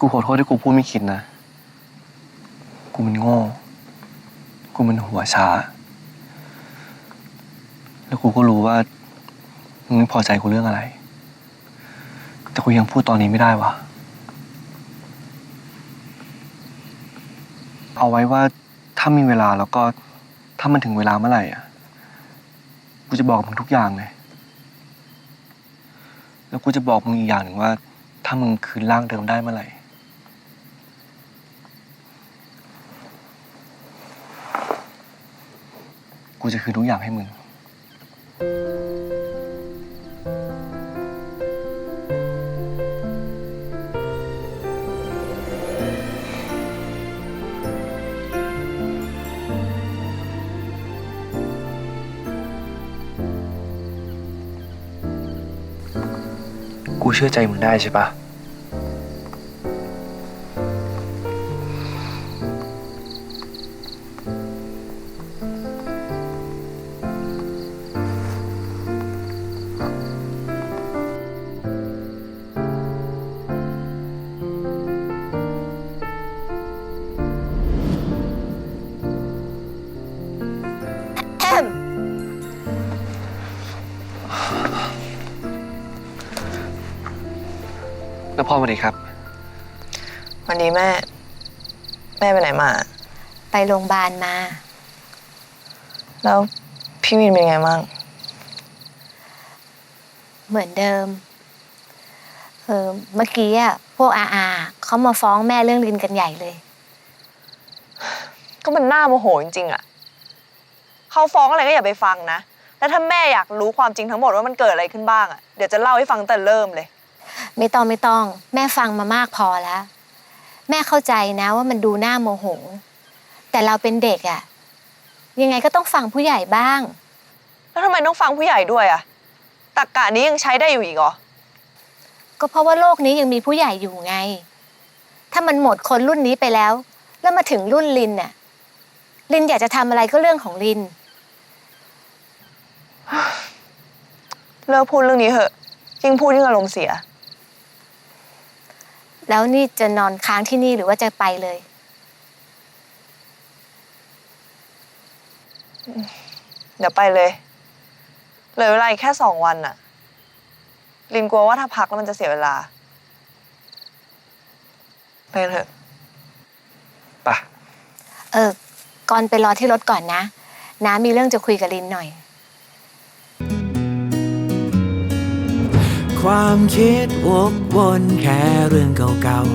กูขอโทษที่กูพูดไม่คิดนะ กูมันโง่ กูมันหัวช้า แล้วกูก็รู้ว่ามึงไม่พอใจกูเรื่องอะไร แต่กูยังพูดตอนนี้ไม่ได้วะเอาไว้ว่าถ้ามีเวลาแล้วก็ถ้ามันถึงเวลาเมื่อไหร่อะ กูจะบอกมึงทุกอย่างเลย แล้วกูจะบอกมึงอีกอย่างหนึ่งว่า ถ้ามึงคืนร่างเดิมได้เมื่อไหร่ กูจะคืนทุกอย่างให้มึง กูเชื่อใจมึงได้ใช่ปะ แล้วพ่อสวัสดีครับ วันนี้แม่ แม่ไปไหนมา ไปโรงพยาบาลมา แล้วพี่วินเป็นไงบ้างเหมือนเดิมเออเมื่อกี้อะพวกอาอาเขามาฟ้องแม่เรื่องลินกันใหญ่เลย ก็มันน่าโมโหจริงๆอะเขาฟ้องอะไรก็อย่าไปฟังนะ แล้วถ้าแม่อยากรู้ความจริงทั้งหมดว่ามันเกิดอะไรขึ้นบ้างอะเดี๋ยวจะเล่าให้ฟังตั้งแต่เริ่มเลย ไม่ต้องไม่ต้อง แม่ฟังมามากพอแล้ว แม่เข้าใจนะว่ามันดูน่าโมโหแต่เราเป็นเด็กอะยังไงก็ต้องฟังผู้ใหญ่บ้าง แล้วทำไมต้องฟังผู้ใหญ่ด้วยอะตักกะนี้ยังใช้ได้อยู่อีกเหรอก็เพราะว่าโลกนี้ยังมีผู้ใหญ่อยู่ไง ถ้ามันหมดคนรุ่นนี้ไปแล้ว แล้วมาถึงรุ่นลินน่ะลินอยากจะทำอะไรก็เรื่องของลิน เลิกพูดเรื่องนี้เถอะยิ่งพูดยิ่งอารมณ์เสีย แล้วนี่จะนอนค้างที่นี่หรือว่าจะไปเลย เดี๋ยวไปเลยเหลือเวลาอีกแค่สองวันน่ะ ลินกลัวว่าถ้าพักแล้วมันจะเสียเวลา ไปกันเถอะ ป่ะ เออก่อนไปรอที่รถก่อนนะ น้ามีเรื่องจะคุยกับลินหน่อย ความคิดวกวนแค่เรื่องเก่าๆ